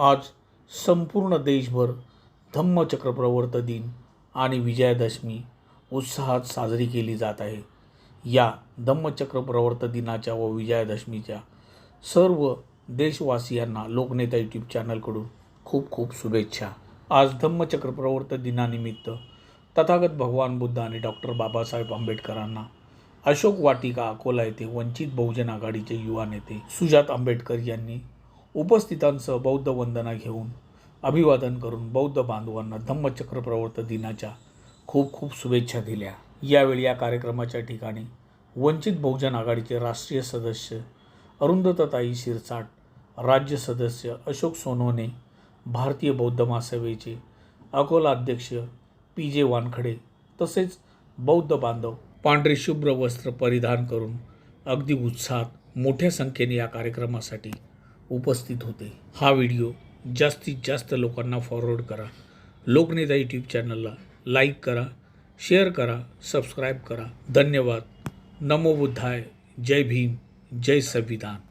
आज संपूर्ण देशभर धम्मचक्र प्रवर्त दिन आणि विजयादशमी उत्साहात साजरी केली जात आहे. या धम्मचक्र प्रवर्त दिनाच्या व विजयादशमीच्या सर्व देशवासियांना लोकनेता यूट्यूब चॅनलकडून खूप खूप शुभेच्छा. आज धम्मचक्र प्रवर्त दिनानिमित्त तथागत भगवान बुद्ध आणि डॉक्टर बाबासाहेब आंबेडकरांना अशोक वाटिका अकोला येथे वंचित बहुजन आघाडीचे युवा नेते सुजात आंबेडकर यांनी उपस्थितांसह बौद्ध वंदना घेऊन अभिवादन करून बौद्ध बांधवांना धम्मचक्र प्रवर्त दिनाच्या खूप खूप शुभेच्छा दिल्या. यावेळी या कार्यक्रमाच्या ठिकाणी वंचित बहुजन आघाडीचे राष्ट्रीय सदस्य अरुंधताताई शिरसाट राज्य सदस्य अशोक सोनोने भारतीय बौद्ध महासभेचे अकोला अध्यक्ष पी जे वानखडे तसेच बौद्ध बांधव पांढरे शुभ्र वस्त्र परिधान करून अगदी उत्साहात मोठ्या संख्येने या कार्यक्रमासाठी उपस्थित होते. हा व्हिडिओ जास्तीत जास्त लोकांना फॉरवर्ड करा. लोकनेता यूट्यूब चॅनलला लाईक करा शेअर करा सबस्क्राईब करा. धन्यवाद. नमो बुद्धाय. जय भीम. जय संविधान.